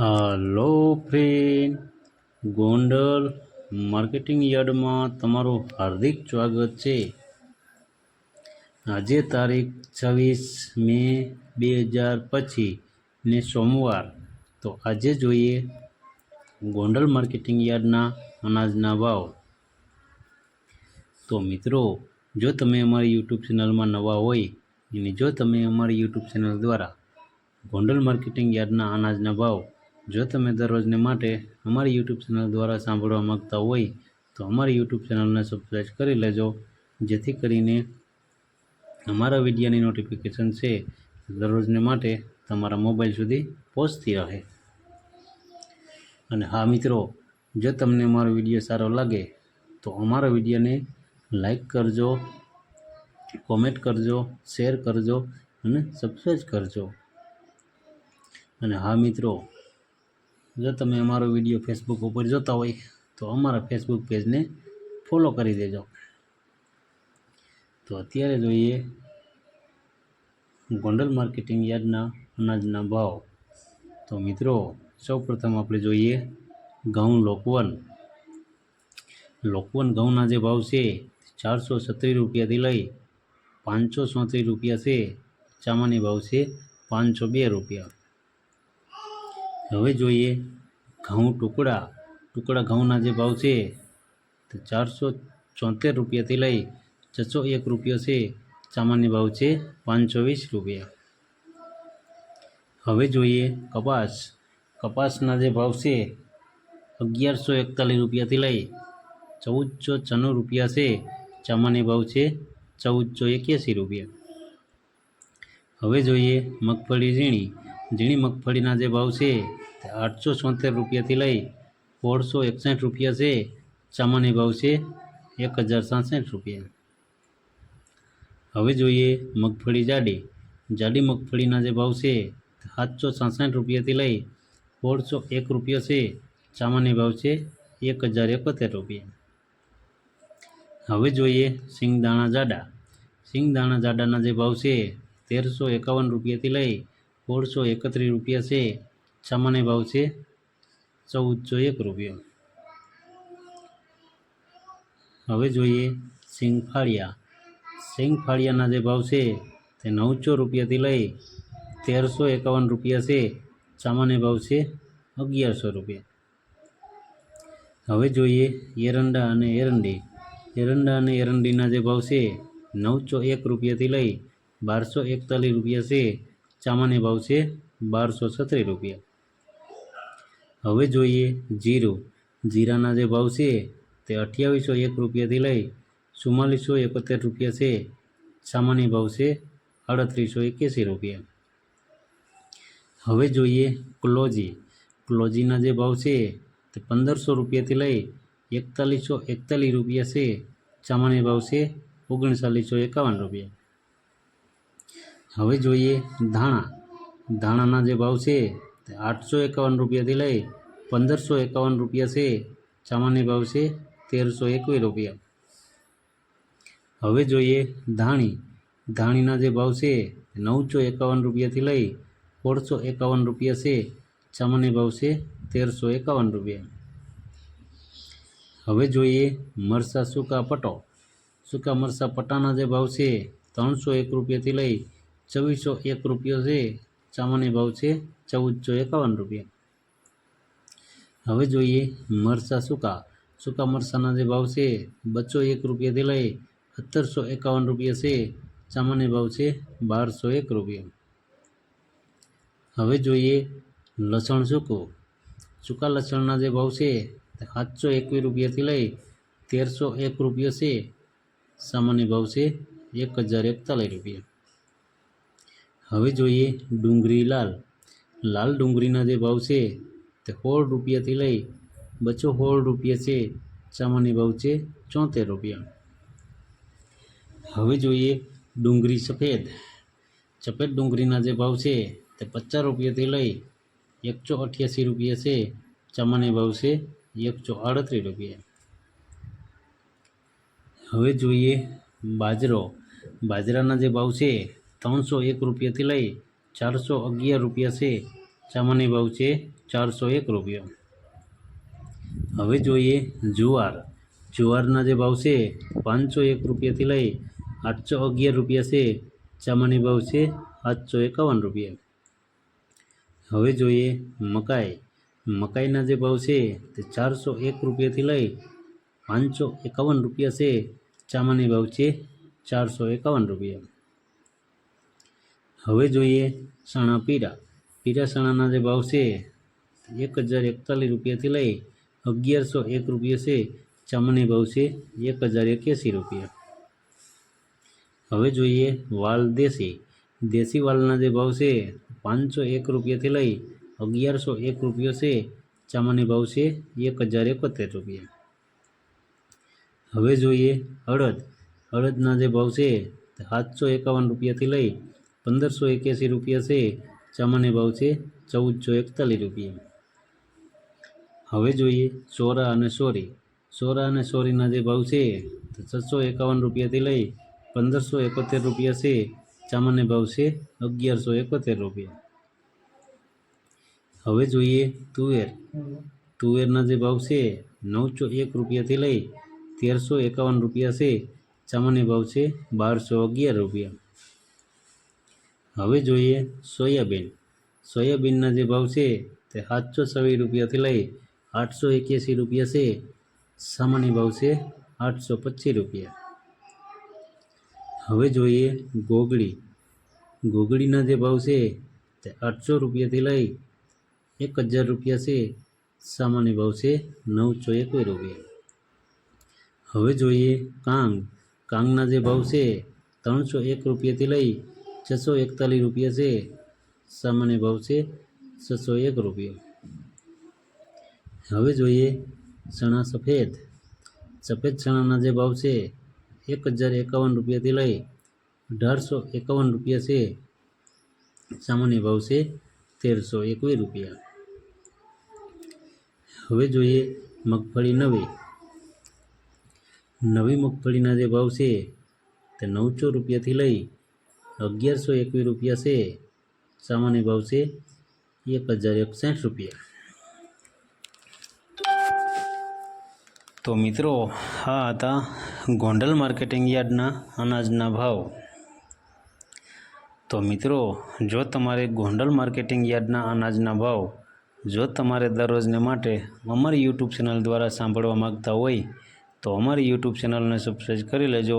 હાલો friend, Gondal marketing યાર્ડમાં તમારું હાર્દિક સ્વાગત છે. આજે તારીખ છવ્વીસ મે બે હજાર પચીસ ને સોમવાર. તો આજે જોઈએ ગોંડલ માર્કેટિંગ યાર્ડના અનાજના ભાવ. તો મિત્રો, જો તમે અમારી યુટ્યુબ ચેનલમાં નવા હોય, અને જો તમે અમારી યુટ્યુબ ચેનલ દ્વારા ગોંડલ માર્કેટિંગ યાર્ડના અનાજના ભાવ જો તમે દરરોજને માટે અમારી યુટ્યુબ ચેનલ દ્વારા સાંભળવા માંગતા હોય, તો અમારી યુટ્યુબ ચેનલને સબસ્ક્રાઈબ કરી લેજો. જેથી કરીને અમારા વિડીયોની નોટિફિકેશન છે દરરોજને માટે તમારા મોબાઈલ સુધી પહોંચતી રહે. અને હા મિત્રો, જો તમને અમારો વીડિયો સારો લાગે, તો અમારા વિડીયોને લાઈક કરજો કોમેન્ટ કરજો શેર કરજો અને સબસ્ક્રાઈબ કરજો. અને હા મિત્રો જો તમે અમારો વીડિયો ફેસબુક ઉપર જોતા હોય, તો અમારા ફેસબુક પેજને ફોલો કરી દેજો. તો અત્યારે જોઈએ, ગોંડલ માર્કેટિંગ યાર્ડના અનાજના ભાવ. તો મિત્રો, સૌપ્રથમ આપણે જોઈએ ઘઉં લોકવન. લોકવન ઘઉંના જે ભાવ છે, ચારસો સત્રીસ રૂપિયાથી લઈ પાંચસો સોત્રીસ રૂપિયા છે. ચામાની ભાવ છે પાંચસો બે રૂપિયા. હવે જોઈએ. ઘઉં ટુકડા. ટુકડા ઘઉંના જે ભાવ છે, તો ચારસો ચોતેર રૂપિયાથી લઈ છસો એક રૂપિયો છે. સામાન્ય ભાવ છે પાંચસો વીસ રૂપિયા. હવે જોઈએ કપાસ. કપાસના જે ભાવ છે, અગિયારસો એકતાલીસ રૂપિયાથી લઈ ચૌદસો છન્નું રૂપિયા છે. સામાન્ય ભાવ છે ચૌદસો એક્યાસી રૂપિયા. હવે જોઈએ મગફળી ઝીણી. ઝીણી મગફળીના જે ભાવ છે તે આઠસો છોતેર રૂપિયાથી લઈ સોળસો એકસઠ રૂપિયા છે. સામાન્ય ભાવ છે એક હજાર સાસઠ રૂપિયા. હવે જોઈએ મગફળી જાડી. જાડી મગફળીના જે ભાવ છે સાતસો સાસઠ રૂપિયાથી લઈ સોળસો એક રૂપિયા છે. સામાન્ય ભાવ છે એક હજાર એકોતેર રૂપિયા. હવે જોઈએ સિંગદાણા જાડા. સિંગદાણા જાડાના જે ભાવ છે તેરસો એકાવન રૂપિયાથી લઈ સોળસો એકત્રીસ રૂપિયા છે. સામાન્ય ભાવ છે ચૌદસો એક રૂપિયો. હવે જોઈએ સિંગફાળિયા. સિંગફાળિયાના જે ભાવ છે તે નવસો રૂપિયાથી લઈ તેરસો એકાવન રૂપિયા છે. સામાન્ય ભાવ છે અગિયારસો રૂપિયા. હવે જોઈએ એરંડા અને એરંડી. એરંડા અને એરંડીના જે ભાવ છે નવસો એક રૂપિયાથી લઈ બારસો એકતાલીસ રૂપિયા છે. સામાન્ય ભાવ છે બારસો છત્રીસ રૂપિયા. હવે જોઈએ જીરું. જીરાના જે ભાવ છે તે અઠ્યાવીસો એક રૂપિયાથી લઈ ચુમ્માલીસો એકોતેર રૂપિયા છે. સામાન્ય ભાવ છે અડત્રીસો એક્યાસી રૂપિયા. હવે જોઈએ ક્લોજી. ક્લોજીના જે ભાવ છે તે પંદરસો રૂપિયાથી લઈ એકતાલીસો એકતાલીસ રૂપિયા છે. સામાન્ય ભાવ છે ઓગણચાલીસો એકાવન રૂપિયા. હવે જોઈએ ધાણા. ધાણાના જે ભાવ છે આઠસો એકાવન રૂપિયાથી લઈ પંદરસો એકાવન રૂપિયા છે. સામાન્ય ભાવ છે તેરસો એકવીસ રૂપિયા. હવે જોઈએ ધાણી. ધાણીના જે ભાવ છે નવસો એકાવન રૂપિયાથી લઈ સોળસો એકાવન રૂપિયા છે. સામાન્ય ભાવ છે તેરસો એકાવન રૂપિયા. હવે જોઈએ મરસા સૂકા પટો. સૂકા મરસા પટાના જે ભાવ છે ત્રણસો એક રૂપિયાથી લઈ ચોવીસો એક રૂપિયો છે સામાન્ય ભાવ છે ચૌદસો એકાવન રૂપિયા હવે જોઈએ મરસા સૂકા સૂકા મરસાના જે ભાવ છે બસો એક રૂપિયાથી લઈ સત્તરસો એકાવન રૂપિયા છે સામાન્ય ભાવ છે બારસો એક રૂપિયા હવે જોઈએ લસણ સૂકું સૂકા લસણના જે ભાવ છે સાતસો એકવીસ રૂપિયાથી લઈ તેરસો એક રૂપિયા છે સામાન્ય ભાવ છે એક હજાર એકતાલીસ રૂપિયા હવે જોઈએ ડુંગળી લાલ. લાલ ડુંગળીના જે ભાવ છે તે સોળ રૂપિયાથી લઈ બચો સોળ રૂપિયા છે. સામાન્ય ભાવ છે ચોતેર રૂપિયા. હવે જોઈએ ડુંગળી સફેદ. સફેદ ડુંગળીના જે ભાવ છે તે પચાસ રૂપિયાથી લઈ એકસો અઠ્યાસી રૂપિયા છે. સામાન્ય ભાવ છે એકસો આડત્રીસ રૂપિયા. હવે જોઈએ બાજરો. બાજરાના જે ભાવ છે ત્રણસો એક રૂપિયાથી લઈ ચારસો અગિયાર રૂપિયા છે. સામાન્ય ભાવ છે ચારસો એક રૂપિયા. હવે જોઈએ જુવાર. જુવારના જે ભાવ છે પાંચસો એક રૂપિયાથી લઈ આઠસો અગિયાર રૂપિયા છે. સામાન્ય ભાવ છે આઠસો એકાવન રૂપિયા. હવે જોઈએ મકાઈ. મકાઈના જે ભાવ છે તે ચારસો એક રૂપિયાથી લઈ પાંચસો એકાવન રૂપિયા છે. સામાન્ય ભાવ છે ચારસો એકાવન રૂપિયા. હવે જોઈએ ચણા પીરા પીરા ચણાના જે ભાવ છે, એક હજાર એકતાલીસ રૂપિયાથી લઈ અગિયારસો એક રૂપિયા છે. ચામડની ભાવ છે, એક હજાર એક્યાસી રૂપિયા. હવે જોઈએ વાલ દેશી. દેશી વાલના જે ભાવ છે, પાંચસો એક રૂપિયાથી લઈ અગિયારસો એક રૂપિયો છે. ચામડની ભાવ છે, એક હજાર એકોતેર રૂપિયા. હવે જોઈએ અડદ અડદના જે ભાવ છે, સાતસો એકાવન રૂપિયાથી લઈ પંદરસો એક્યાસી રૂપિયા છે સામાન્ય ભાવ છે ચૌદસો એકતાલીસ રૂપિયા. હવે જોઈએ સોરા અને સોરી. સોરા અને સોરીના જે ભાવ છે, તો છસો એકાવન રૂપિયાથી લઈ પંદરસો એકોતેર રૂપિયા છે સામાન્ય ભાવ છે અગિયારસો એકોતેર રૂપિયા. હવે જોઈએ તુવેર. તુવેરના જે ભાવ છે, નવસો એક રૂપિયાથી લઈ તેરસો એકાવન રૂપિયા છે સામાન્ય ભાવ છે બારસો અગિયાર રૂપિયા. હવે જોઈએ સોયાબીન. સોયાબીનના જે ભાવ છે તે સાતસો છવ્વીસ રૂપિયાથી લઈ આઠસો એક્યાસી રૂપિયા છે. સામાન્ય ભાવ છે આઠસો પચીસ રૂપિયા. હવે જોઈએ ગોગળી. ગોગળીના જે ભાવ છે તે આઠસો રૂપિયાથી લઈ એક હજાર રૂપિયા છે. સામાન્ય ભાવ છે નવસો એકવીસ રૂપિયા. હવે જોઈએ કાંગ. કાંગના જે ભાવ છે ત્રણસો એક રૂપિયાથી લઈ છસો એકતાલીસ રૂપિયા છે, સામાન્ય ભાવ છે છસો એક રૂપિયા. હવે જોઈએ ચણા સફેદ. સફેદ ચણાના જે ભાવ છે, એક હજાર એકાવન રૂપિયાથી લઈ અઢારસો એકાવન રૂપિયા છે. સામાન્ય ભાવ છે તેરસો એકવીસ રૂપિયા. હવે જોઈએ મગફળી નવી. નવી મગફળીના જે ભાવ છે, તે નવસો રૂપિયાથી લઈ અગિયારસો એકવીસ રૂપિયા છે. સામાન્ય ભાવ છે એક હજાર એકસઠ રૂપિયા. તો મિત્રો, આ હતા ગોંડલ માર્કેટિંગ યાર્ડના અનાજના ભાવ. તો મિત્રો, જો તમારે ગોંડલ માર્કેટિંગ યાર્ડના અનાજના ભાવ જો તમારે દરરોજને માટે અમારી યુટ્યુબ ચેનલ દ્વારા સાંભળવા માગતા હોય, તો અમારી યુટ્યુબ ચેનલને સબસ્ક્રાઈબ કરી લેજો.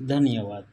ધન્યવાદ.